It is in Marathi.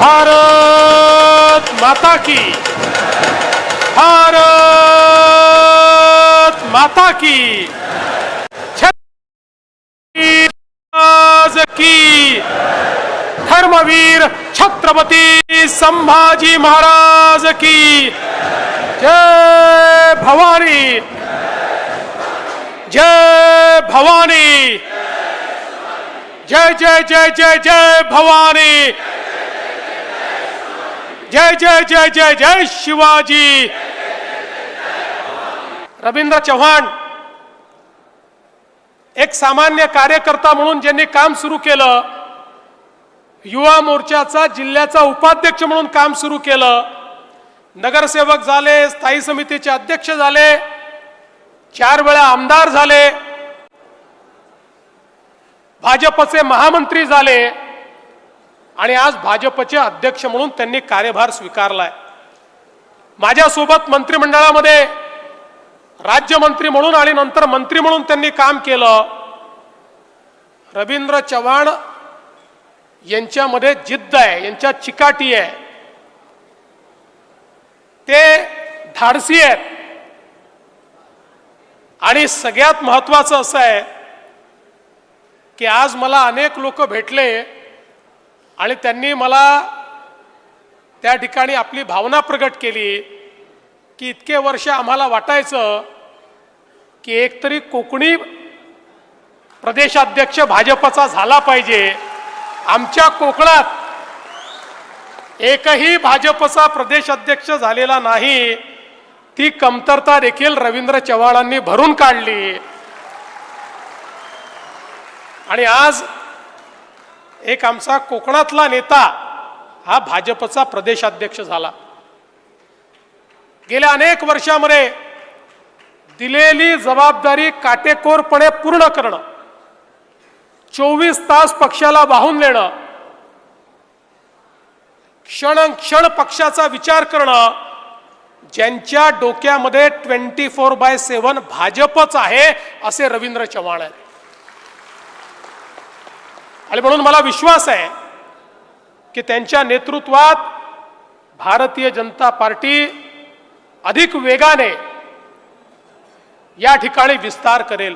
भारत माता की। भारत माता की। की। धर्मवीर छत्रपती संभाजी महाराज की। जय भवानी। जय भवानी। जय जय जय जय जय भवानी। जय जय जय जय जय शिवाजी। रवींद्र चव्हाण एक सामान्य कार्यकर्ता म्हणून ज्यांनी काम सुरू केलं युवा मोर्चाचा जिल्ह्याचा उपाध्यक्ष म्हणून काम सुरू केलं नगरसेवक झाले स्थायी समितीचे अध्यक्ष झाले चार वेळा आमदार झाले भाजपचे महामंत्री झाले आणि आज भाजपचे अध्यक्ष म्हणून त्यांनी कार्यभार स्वीकारलाय. माझ्यासोबत मंत्रिमंडळामध्ये राज्यमंत्री म्हणून आणि नंतर मंत्री म्हणून त्यांनी काम केलं. रवींद्र चव्हाण यांच्यामध्ये जिद्द आहे यांच्या चिकाटी आहे. ते धाडसी आहेत. आणि सगळ्यात महत्वाचं असं आहे की आज मला अनेक लोक भेटले आणि त्यांनी मला त्या ठिकाणी आपली भावना प्रगट केली की इतके वर्ष आम्हाला वाटायचं की एकतरी कोकणी प्रदेशाध्यक्ष भाजपचा झाला पाहिजे. आमच्या कोकणात एकही भाजपचा प्रदेशाध्यक्ष झालेला नाही. ती कमतरता देखील रवींद्र चव्हाणांनी भरून काढली. आणि आज एक आमचा कोकणातला नेता हा भाजपचा प्रदेशाध्यक्ष झाला. गेल्या अनेक वर्षामध्ये दिलेली जबाबदारी काटेकोरपणे पूर्ण करणं चोवीस तास पक्षाला वाहून नेणं क्षण क्षण पक्षाचा विचार करणं ज्यांच्या डोक्यामध्ये ट्वेंटी फोर बाय सेव्हन भाजपच आहे असे रवींद्र चव्हाण आहेत. आणि म्हणून मला विश्वास आहे की त्यांच्या नेतृत्वात भारतीय जनता पार्टी अधिक वेगाने या ठिकाणी विस्तार करेल.